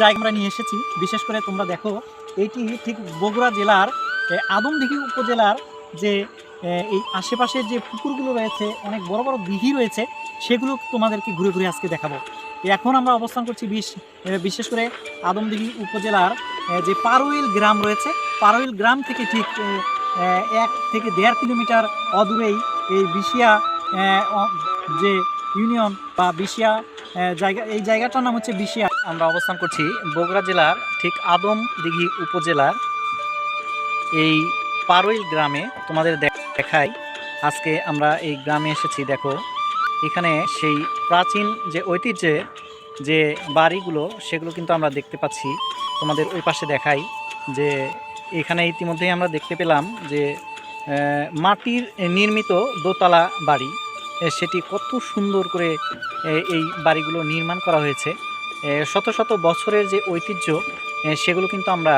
জায়গা আমরা নিয়ে এসেছি। বিশেষ করে তোমরা দেখো, এটি ঠিক বগুড়া জেলার আদমদিঘি উপজেলার যে এই আশেপাশের যে পুকুরগুলো রয়েছে, অনেক বড় বড় দিঘি রয়েছে, সেগুলো তোমাদেরকে ঘুরে ঘুরে আজকে দেখাবো। এখন আমরা অবস্থান করছি বিশ বিশেষ করে আদমদিঘি উপজেলার যে পারোইল গ্রাম রয়েছে পারোইল গ্রাম থেকে ঠিক এক থেকে দেড় কিলোমিটার অদূরেই এই বিশিয়া যে ইউনিয়ন বা বিশিয়া জায়গা, এই জায়গাটার নাম হচ্ছে বিশিয়া। আমরা অবস্থান করছি বগুড়া জেলার ঠিক আদমদিঘি উপজেলার এই পারোইল গ্রামে। তোমাদের দেখ- দেখাই। আজকে আমরা এই গ্রামে এসেছি, দেখো। এখানে সেই প্রাচীন যে ঐতিহ্যে যে বাড়িগুলো, সেগুলো কিন্তু আমরা দেখতে পাচ্ছি। তোমাদের ওই পাশে দেখাই যে এখানে ইতিমধ্যেই আমরা দেখতে পেলাম যে মাটির নির্মিত দোতলা বাড়ি। সেটি কত সুন্দর করে এই বাড়িগুলো নির্মাণ করা হয়েছে। শত শত বছরের যে ঐতিহ্য সেগুলো কিন্তু আমরা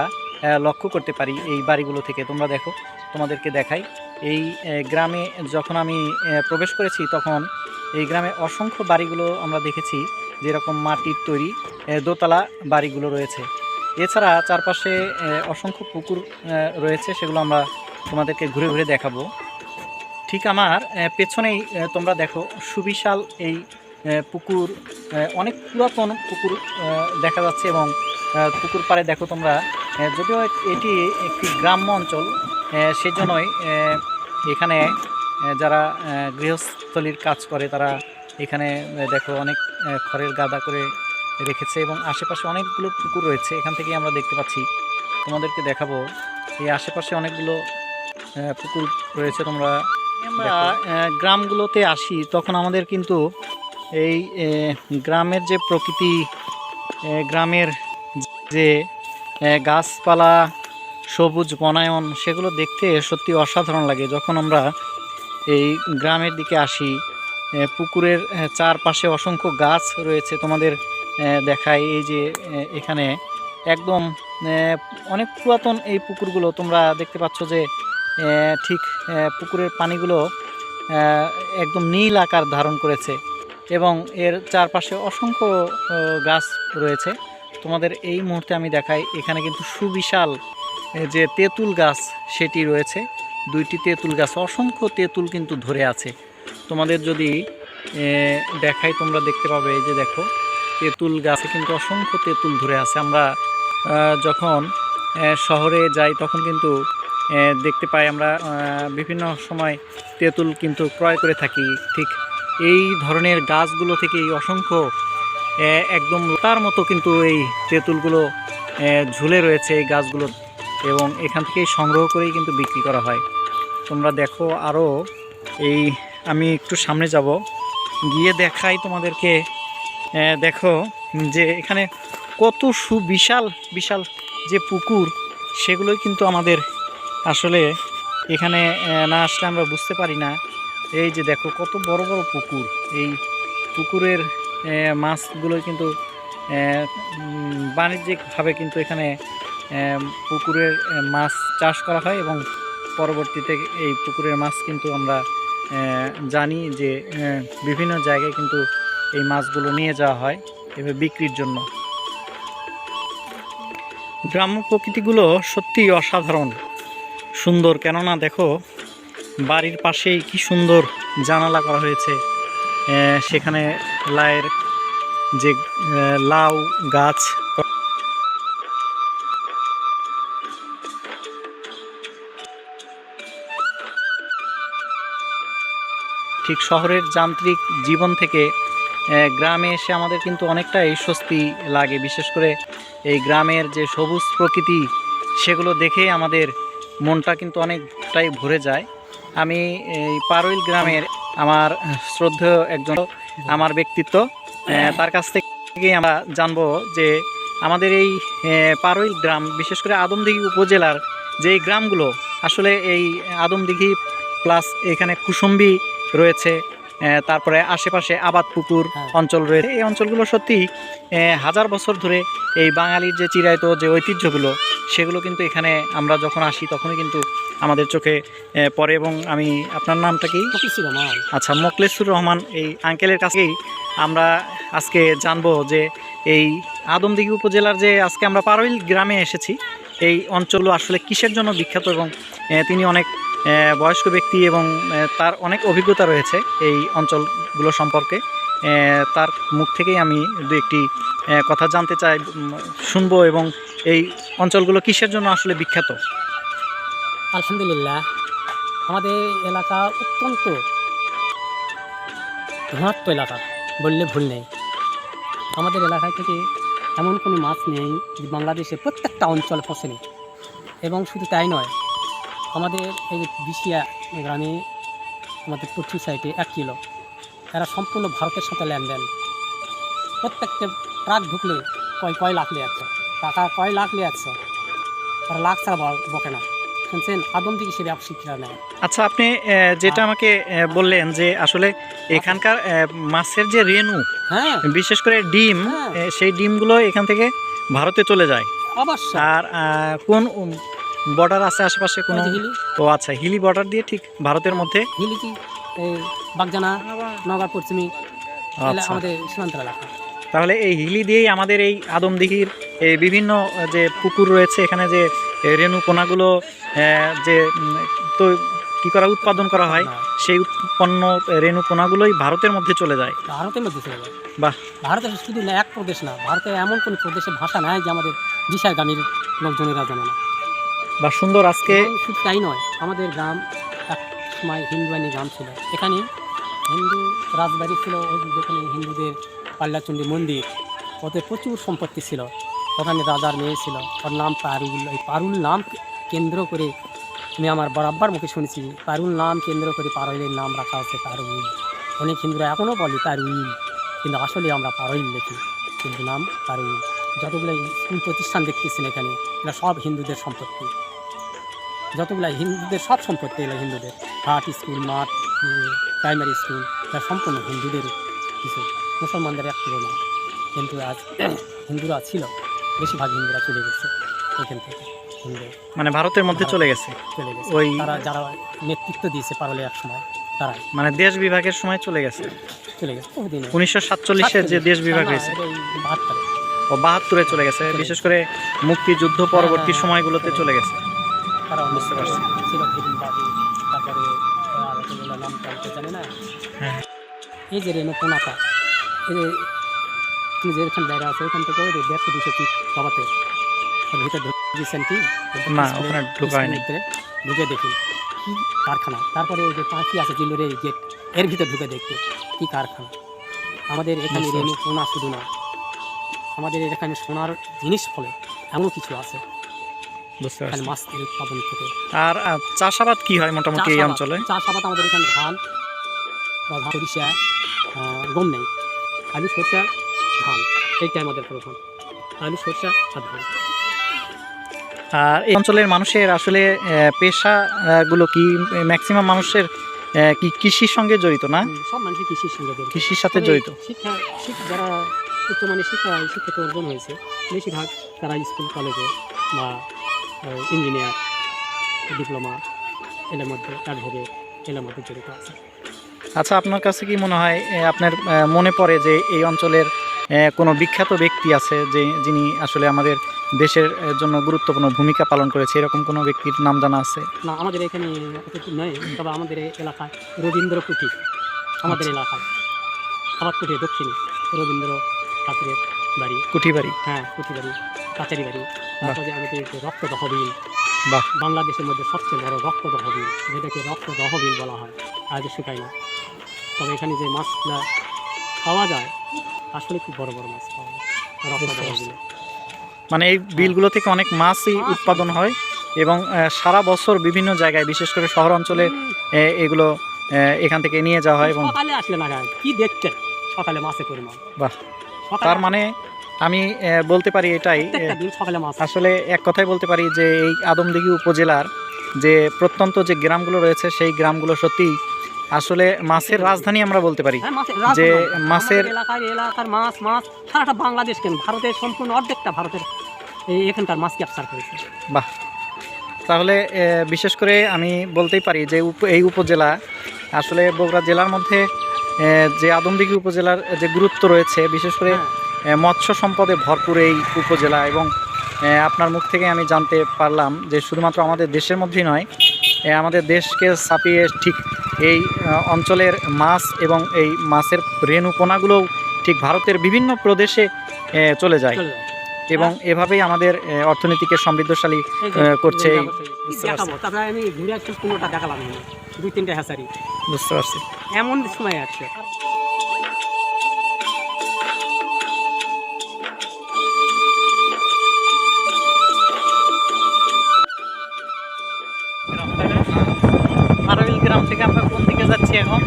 লক্ষ্য করতে পারি এই বাড়িগুলো থেকে। তোমরা দেখো, তোমাদেরকে দেখাই। এই গ্রামে যখন আমি প্রবেশ করেছি, তখন এই গ্রামে অসংখ্য বাড়িগুলো আমরা দেখেছি, যেরকম মাটির তৈরি দোতলা বাড়িগুলো রয়েছে। এছাড়া চারপাশে অসংখ্য পুকুর রয়েছে, সেগুলো আমরা তোমাদেরকে ঘুরে ঘুরে দেখাবো। ঠিক আমার পেছনেই তোমরা দেখো সুবিশাল এই পুকুর অনেক পুরাতন পুকুর দেখা যাচ্ছে এবং পুকুর পাড়ে দেখো তোমরা যদিও এটি একটি গ্রাম্য অঞ্চল সেজন্যই এখানে যারা গৃহস্থলীর কাজ করে তারা এখানে দেখো অনেক খড়ের গাদা করে রেখেছে এবং আশেপাশে অনেকগুলো পুকুর রয়েছে। এখান থেকেই আমরা দেখতে পাচ্ছি। তোমাদেরকে দেখাবো এই আশেপাশে অনেকগুলো পুকুর রয়েছে তোমরা আমরা গ্রামগুলোতে আসি তখন আমাদের কিন্তু এই গ্রামের যে প্রকৃতি গ্রামের যে গাছপালা, সবুজ বনায়ন, সেগুলো দেখতে সত্যি অসাধারণ লাগে। যখন আমরা এই গ্রামের দিকে আসি পুকুরের চারপাশে অসংখ্য গাছ রয়েছে তোমাদের দেখায়। এই যে এখানে একদম অনেক পুরাতন এই পুকুরগুলো তোমরা দেখতে পাচ্ছ যে ঠিক পুকুরের পানিগুলো একদম নীল আকার ধারণ করেছে। এবং এর চারপাশে অসংখ্য গাছ রয়েছে। তোমাদের এই মুহূর্তে আমি দেখাই, এখানে কিন্তু সুবিশাল যে তেঁতুল গাছ সেটি রয়েছে। দুইটি তেঁতুল গাছ, অসংখ্য তেঁতুল কিন্তু ধরে আছে। তোমাদের যদি দেখাই, তোমরা দেখতে পাবে যে দেখো, তেঁতুল গাছে কিন্তু অসংখ্য তেঁতুল ধরে আছে। আমরা যখন শহরে যাই, তখন কিন্তু দেখতে পাই আমরা বিভিন্ন সময় তেঁতুল কিন্তু ক্রয় করে থাকি, ঠিক এই ধরনের গাছগুলো থেকে এই অসংখ্য একদম লতার মতো কিন্তু এই তেঁতুলগুলো ঝুলে রয়েছে এই গাছগুলো এবং এখান থেকেই সংগ্রহ করেই কিন্তু বিক্রি করা হয়। তোমরা দেখো আরও এই, আমি একটু সামনে যাব। গিয়ে দেখাই তোমাদেরকে দেখো যে এখানে কত সুবিশাল, বিশাল যে পুকুর, সেগুলোই কিন্তু আমাদের আসলে এখানে না আসলে আমরা বুঝতে পারি না। এই যে দেখো, কত বড় বড় পুকুর। এই পুকুরের মাছগুলো কিন্তু বাণিজ্যিকভাবে কিন্তু এখানে পুকুরের মাছ চাষ করা হয় এবং পরবর্তীতে এই পুকুরের মাছ কিন্তু আমরা জানি যে বিভিন্ন জায়গায় কিন্তু এই মাছগুলো নিয়ে যাওয়া হয় এভাবে বিক্রির জন্য। গ্রাম্য প্রকৃতিগুলো সত্যিই অসাধারণ, সুন্দর। কেননা দেখো বাড়ির পাশেই কি সুন্দর জানালা করা হয়েছে। সেখানে লায়ের যে লাউ গাছ ঠিক শহরের যান্ত্রিক জীবন থেকে গ্রামে এসে আমাদের কিন্তু অনেকটাই স্বস্তি লাগে। বিশেষ করে এই গ্রামের যে সবুজ প্রকৃতি, সেগুলো দেখে আমাদের মনটা কিন্তু অনেকটাই ভরে যায়। আমি এই পারুইল গ্রামের আমার শ্রদ্ধেয় একজন আমার ব্যক্তিত্ব তার কাছ থেকেই আমরা জানব যে আমাদের এই পারুইল গ্রাম বিশেষ করে আদমদিঘি উপজেলার যে গ্রামগুলো আসলে এই আদমদিঘি প্লাস এখানে কুসুম্বি রয়েছে তারপরে আশেপাশে আবাদ পুকুর হ্যাঁ। অঞ্চল রয়েছে এই অঞ্চলগুলো সত্যি হাজার বছর ধরে এই বাঙালির যে চিরায়ত যে ঐতিহ্যগুলো সেগুলো কিন্তু এখানে আমরা যখন আসি তখনই কিন্তু আমাদের চোখে পড়ে এবং আমি আপনার নামটা কি? আচ্ছা মোকলেসুর রহমান এই আঙ্কেলের কাছেই আমরা আজকে জানব যে এই আদমদিঘি উপজেলার যে আজকে আমরা পারইল গ্রামে এসেছি এই অঞ্চল আসলে কিসের জন্য বিখ্যাত এবং তিনি অনেক বয়স্ক ব্যক্তি এবং তার অনেক অভিজ্ঞতা রয়েছে এই অঞ্চলগুলো সম্পর্কে। তার মুখ থেকেই আমি দু একটি কথা জানতে চাই শুনব এবং এই অঞ্চলগুলো কিসের জন্য আসলে বিখ্যাত? আলহামদুলিল্লাহ, আমাদের এলাকা অত্যন্ত ধনাত্ম এলাকা বললে ভুল নেই। আমাদের এলাকায় থেকে এমন কোনো মাছ নেই যে বাংলাদেশের প্রত্যেকটা অঞ্চলে পৌঁছেনি। এবং শুধু তাই নয়, আমাদের এই বিশিয়া গ্রামে আমাদের পশ্চিম সাইডে এক কিলো, এরা সম্পূর্ণ ভারতের সাথে লেনদেন। প্রত্যেকটা ট্রাক ঢুকলে কয় কয় লাখ লিয়ে যাচ্ছে। টাকা কয় লাখ লিয়ে যাচ্ছে? তারা লাখ ছাড়া বকে না। শুনছেন আদম থেকে সে ব্যবসায়িকরা নেয়। আচ্ছা আপনি যেটা আমাকে বললেন যে আসলে এখানকার মাছের যে রেণু হ্যাঁ। বিশেষ করে ডিম হ্যাঁ। সেই ডিমগুলো এখান থেকে ভারতে চলে যায়। অবশ্যই। আর কোন বর্ডার আছে আশেপাশে কোনো? ও আচ্ছা হিলি বর্ডার দিয়ে ঠিক ভারতের মধ্যে? হিলি কি? বাগজানা নগর পশ্চিমী আচ্ছা। আমাদের সীমান্ত এলাকা। তাহলে এই হিলি দিয়েই আমাদের এই আদমদিঘির এই বিভিন্ন যে পুকুর রয়েছে এখানে যে রেণু পোনাগুলো যে তো কি করা উৎপাদন করা হয় সেই উৎপন্ন রেণু পোনাগুলোই ভারতের মধ্যে চলে যায়। ভারতের মধ্যে চলে যায়। বাহ। ভারতের শুধু না এক প্রদেশ না ভারতের এমন কোনো প্রদেশের ভাষা নাই যে আমাদের দিশার গ্রামের লোকজনেরা জানে না। বা সুন্দর। আজকে শুধু তাই নয় আমাদের গ্রাম এক সময় হিন্দুয়ানি গ্রাম ছিল। এখানে হিন্দু রাজবাড়ি ছিল যেখানে হিন্দুদের পাল্লাচণ্ডী মন্দির ওতে প্রচুর সম্পত্তি ছিল। ওখানে রাজার মেয়ে ছিল। ওর নাম পারুল। এই পারুল নাম কেন্দ্র করে আমি আমার বরাবর মুখে শুনেছি। পারুল নাম কেন্দ্র করে পারুলের নাম রাখা হচ্ছে পারুল। অনেক হিন্দুরা এখনও বলে পারুল। কিন্তু আসলে আমরা পারুল লিখি কিন্তু নাম পারুল। যতগুলো স্কুল প্রতিষ্ঠান দেখতেছেন এখানে এগুলো সব হিন্দুদের সম্পত্তি। যতগুলো হিন্দুদের, সব সম্পত্তি এগুলো হিন্দুদের। হাট স্কুল, মাঠ প্রাইমারি স্কুল এটা সম্পূর্ণ হিন্দুদের কিছু। মুসলমানদের এক না কিন্তু আজ হিন্দুরা ছিল বেশিরভাগ হিন্দুরা চলে গেছে এখান থেকে। হিন্দু মানে ভারতের মধ্যে চলে গেছে? চলে গেছে। ওই- তারা যারা নেতৃত্ব দিয়েছে পারলে এক সময় তারাই। মানে দেশ বিভাগের সময় চলে গেছে? চলে গেছে। উনিশশো সাতচল্লিশের যে দেশ বিভাগ হয়েছে। বাহাত্তরে। ও বাহাত্তরে চলে গেছে। বিশেষ করে মুক্তিযুদ্ধ পরবর্তী হ্যাঁ, সময়গুলোতে চলে গেছে। তারা বুঝতে পারছি। তারপরে আর এতগুলো জানে না। হ্যাঁ। এই যে রেণু কোনাটা এই যে এখানে বাইরে আছে ওখান থেকে ওই দেড়শো দুশো ফিট সবাতে ভিতরে ঢুকে দিয়েছেন কি? না, ওখানে ঢোকা হয়নি। ভিতরে ঢুকে দেখি। কি কারখানা? তারপরে ওই যে পাঁচি আছে জিল্লুরের গেটের ভিতরে ঢুকে দেখতে কি কারখানা? আমাদের এখানে বুঝতে রেণু কোনা শুধু না। আমাদের এখানে সোনার জিনিস ফলে এমন কিছু আছে। মাছ উৎপাদন থেকে। আর চাষাবাদ কি হয় মোটামুটি এই অঞ্চলে? চাষাবাদ আমাদের এখানে ধান বা সরিষা গম নেই। আলু সরষা ধান এইটাই আমাদের প্রধান। আলু সরষা আর ধান। আর এই অঞ্চলের মানুষের আসলে পেশাগুলো কি? ম্যাক্সিমাম মানুষের কি কৃষির সঙ্গে জড়িত না? সব মানুষই কৃষির সঙ্গে জড়িত। কৃষির সাথে জড়িত। শিক্ষা শিক্ষা যারা উচ্চমানের শিক্ষা শিক্ষিত অর্জন হয়েছে বেশিরভাগ তারা স্কুল কলেজে বা ইঞ্জিনিয়ার ডিপ্লোমা এলের মধ্যে অ্যাডভোকেট এলের মধ্যে জড়িত আছে। আচ্ছা আপনার কাছে কি মনে হয় আপনার মনে পড়ে যে এই অঞ্চলের কোনো বিখ্যাত ব্যক্তি আছে যে যিনি আসলে আমাদের দেশের জন্য গুরুত্বপূর্ণ ভূমিকা পালন করেছে? এরকম কোনো ব্যক্তির নাম জানা আছে? না আমাদের এখানে নয় তবে আমাদের এলাকায় রবীন্দ্র কুটির আমাদের আচ্ছা। এলাকায়। আবার কুটির দক্ষিণে রবীন্দ্র ঠাকুরের বাড়ি। কুঠিবাড়ি হ্যাঁ কুঠি বাড়ি কাচারি বাড়ি। তারপরে আমাদের রক্ত তহবিল বাহ। বাংলাদেশের মধ্যে সবচেয়ে বড় রক্ত তহবিল যেটাকে রক্ত তহবিল বলা হয় আজ শুকায় না। তবে এখানে যে মাছগুলা পাওয়া যায় আসলে খুব বড় বড় মাছ পাওয়া যায় মানে এই বিলগুলো থেকে অনেক মাছই উৎপাদন হয় এবং সারা বছর বিভিন্ন জায়গায় বিশেষ করে শহর অঞ্চলে এগুলো এখান থেকে নিয়ে যাওয়া হয় এবং সকালে আসলে না কি দেখতেন সকালে মাছের পরিমাণ। বাহ। তার মানে আমি বলতে পারি এটাই আসলে এক কথাই বলতে পারি যে এই আদমদিঘি উপজেলার যে প্রত্যন্ত যে গ্রামগুলো রয়েছে সেই গ্রামগুলো সত্যি আসলে মাছের রাজধানী আমরা বলতে পারি হ্যাঁ, যে মাছের- এলাকার এলাকার মাছ মাছ সারাটা বাংলাদেশ কেন? ভারতের সম্পূর্ণ অর্ধেকটা ভারতের এই এখানকার মাছ ক্যাপচার করেছে। বাহ। তাহলে বিশেষ করে আমি বলতেই পারি যে উপ- এই উপজেলা আসলে বগুড়া জেলার মধ্যে যে আদমদিঘি উপজেলার যে গুরুত্ব রয়েছে বিশেষ করে হ্যাঁ, মৎস্য সম্পদে ভরপুর এই উপজেলা এবং আপনার মুখ থেকে আমি জানতে পারলাম যে শুধুমাত্র আমাদের দেশের মধ্যেই নয় আমাদের দেশকে ছাপিয়ে ঠিক এই অঞ্চলের মাছ এবং এই মাছের রেণুপোনাগুলোও ঠিক ভারতের বিভিন্ন প্রদেশে চলে যায়। এবং এভাবেই আমাদের অর্থনীতিকে সমৃদ্ধশালী করছে বুঝতে পারছি। এমন সময় আসছে। থেকে আমরা কোন দিকে যাচ্ছি এখন?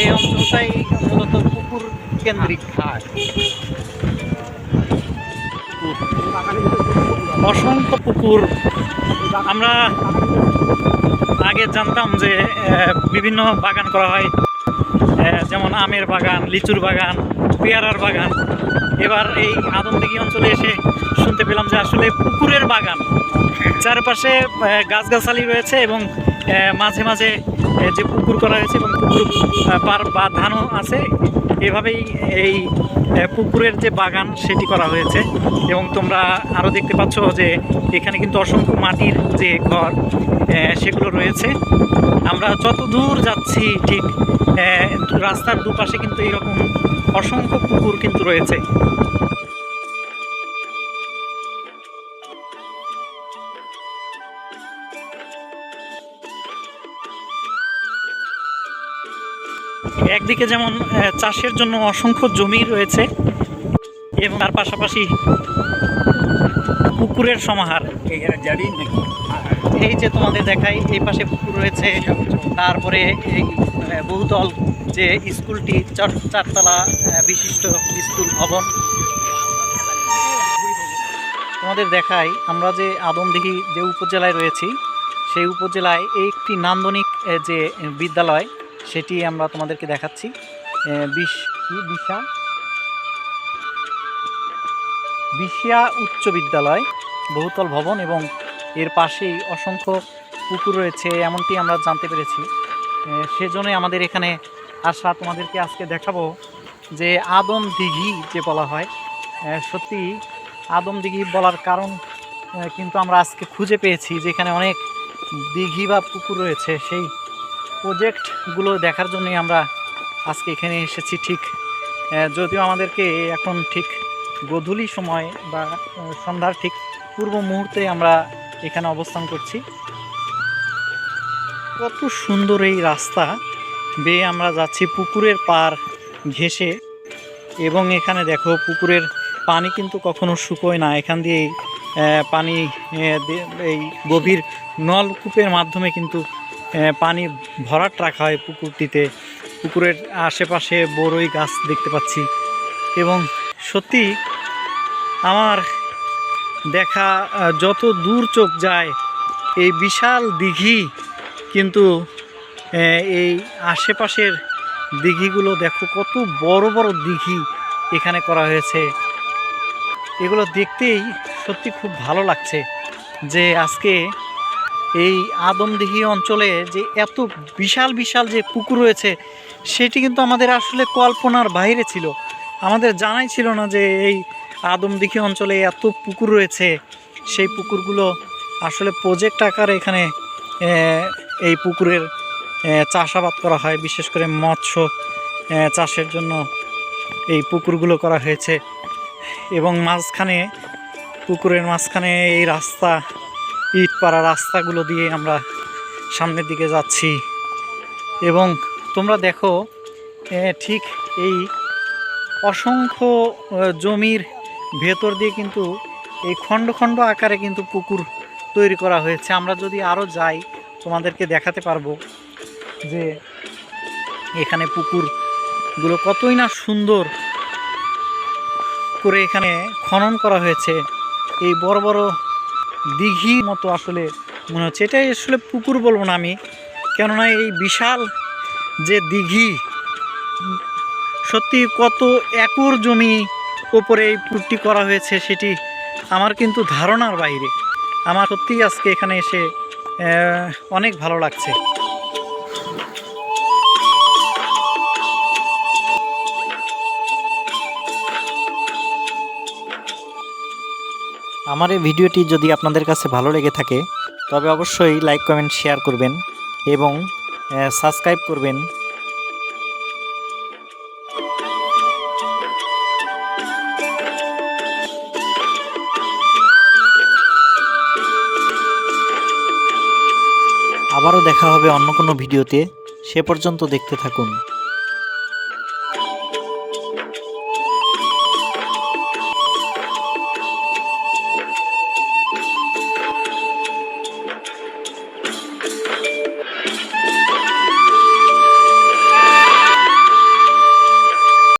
এই অঞ্চলটাই মূলত পুকুর কেন্দ্রিক। পুকুর আমরা আগে জানতাম যে বিভিন্ন বাগান করা হয়। যেমন আমের বাগান, লিচুর বাগান, পেয়ারার বাগান। এবার এই আদমদিঘি অঞ্চলে এসে শুনতে পেলাম যে আসলে পুকুরের বাগান। চারপাশে গাছগাছালি রয়েছে এবং মাঝে মাঝে যে পুকুর করা হয়েছে এবং পুকুর পার বাঁধানো আছে। এভাবেই এই পুকুরের যে বাগান, সেটি করা হয়েছে। এবং তোমরা আরও দেখতে পাচ্ছ যে এখানে কিন্তু অসংখ্য মাটির যে ঘর সেগুলো রয়েছে। আমরা যত দূর যাচ্ছি, ঠিক রাস্তার দুপাশে কিন্তু এরকম অসংখ্য পুকুর কিন্তু রয়েছে। একদিকে যেমন চাষের জন্য অসংখ্য জমি রয়েছে এবং তার পাশাপাশি পুকুরের সমাহার। এই যে তোমাদের দেখাই এই পাশে পুকুর রয়েছে তারপরে এই বহুতল যে স্কুলটি চার চারতলা বিশিষ্ট স্কুল ভবন। তোমাদের দেখাই আমরা যে আদমদিঘি যে উপজেলায় রয়েছি সেই উপজেলায় একটি নান্দনিক যে বিদ্যালয় সেটি আমরা তোমাদেরকে দেখাচ্ছি। বিশ, কি, বিশা? বিশিয়া উচ্চ বিদ্যালয়, বহুতল ভবন এবং এর পাশেই অসংখ্য পুকুর রয়েছে, এমনটি আমরা জানতে পেরেছি। সেজন্যই আমাদের এখানে আসা তোমাদেরকে আজকে দেখাবো যে আদম দিঘি যে বলা হয়। সত্যি আদম দিঘি বলার কারণ কিন্তু আমরা আজকে খুঁজে পেয়েছি যেখানে অনেক দিঘি বা পুকুর রয়েছে, সেই প্রজেক্টগুলো দেখার জন্যই আমরা আজকে এখানে এসেছি ঠিক যদিও আমাদেরকে এখন ঠিক গোধূলি সময় বা সন্ধ্যার ঠিক পূর্ব মুহূর্তে আমরা এখানে অবস্থান করছি। কত সুন্দর এই রাস্তা বেয়ে আমরা যাচ্ছি পুকুরের পার ঘেঁষে এবং এখানে দেখো পুকুরের পানি কিন্তু কখনো শুকোয় না। এখান দিয়ে পানি এই গভীর নলকূপের মাধ্যমে কিন্তু পানি ভরাট রাখা হয় পুকুরটিতে। পুকুরের আশেপাশে বড়ই গাছ দেখতে পাচ্ছি। এবং সত্যি আমার দেখা যত দূর চোখ যায়, এই বিশাল দিঘি কিন্তু এই আশেপাশের দিঘিগুলো দেখো, কত বড় বড় দিঘি এখানে করা হয়েছে। এগুলো দেখতেই সত্যি খুব ভালো লাগছে যে আজকে এই আদমদিঘি অঞ্চলে যে এত বিশাল বিশাল যে পুকুর রয়েছে, সেটি কিন্তু আমাদের আসলে কল্পনার বাইরে ছিল। আমাদের জানাই ছিল না যে এই আদমদিঘি অঞ্চলে এত পুকুর রয়েছে। সেই পুকুরগুলো আসলে প্রজেক্ট আকারে এখানে এই পুকুরের চাষাবাদ করা হয়। বিশেষ করে মৎস্য চাষের জন্য এই পুকুরগুলো করা হয়েছে। এবং মাঝখানে, পুকুরের মাঝখানে এই রাস্তা ইট পাড়া রাস্তাগুলো দিয়ে আমরা সামনের দিকে যাচ্ছি। এবং তোমরা দেখো ঠিক এই অসংখ্য জমির ভেতর দিয়ে কিন্তু এই খণ্ড খণ্ড আকারে কিন্তু পুকুর তৈরি করা হয়েছে। আমরা যদি আরও যাই, তোমাদেরকে দেখাতে পারব যে এখানে পুকুরগুলো কতই না সুন্দর করে এখানে খনন করা হয়েছে। এই বড় বড় দিঘির মতো আসলে মনে হচ্ছে। এটাই আসলে পুকুর বলব না আমি। কেননা এই বিশাল যে দিঘি, সত্যি কত একর জমি ওপরে এই পুকুরটি করা হয়েছে সেটি আমার কিন্তু ধারণার বাইরে। আমার সত্যিই আজকে এখানে এসে অনেক ভালো লাগছে। আমার এই ভিডিওটি যদি আপনাদের কাছে ভালো লেগে থাকে, তবে অবশ্যই লাইক কমেন্ট শেয়ার করবেন এবং সাবস্ক্রাইব করবেন। আবারও দেখা হবে অন্য কোনো ভিডিওতে। সে পর্যন্ত দেখতে থাকুন।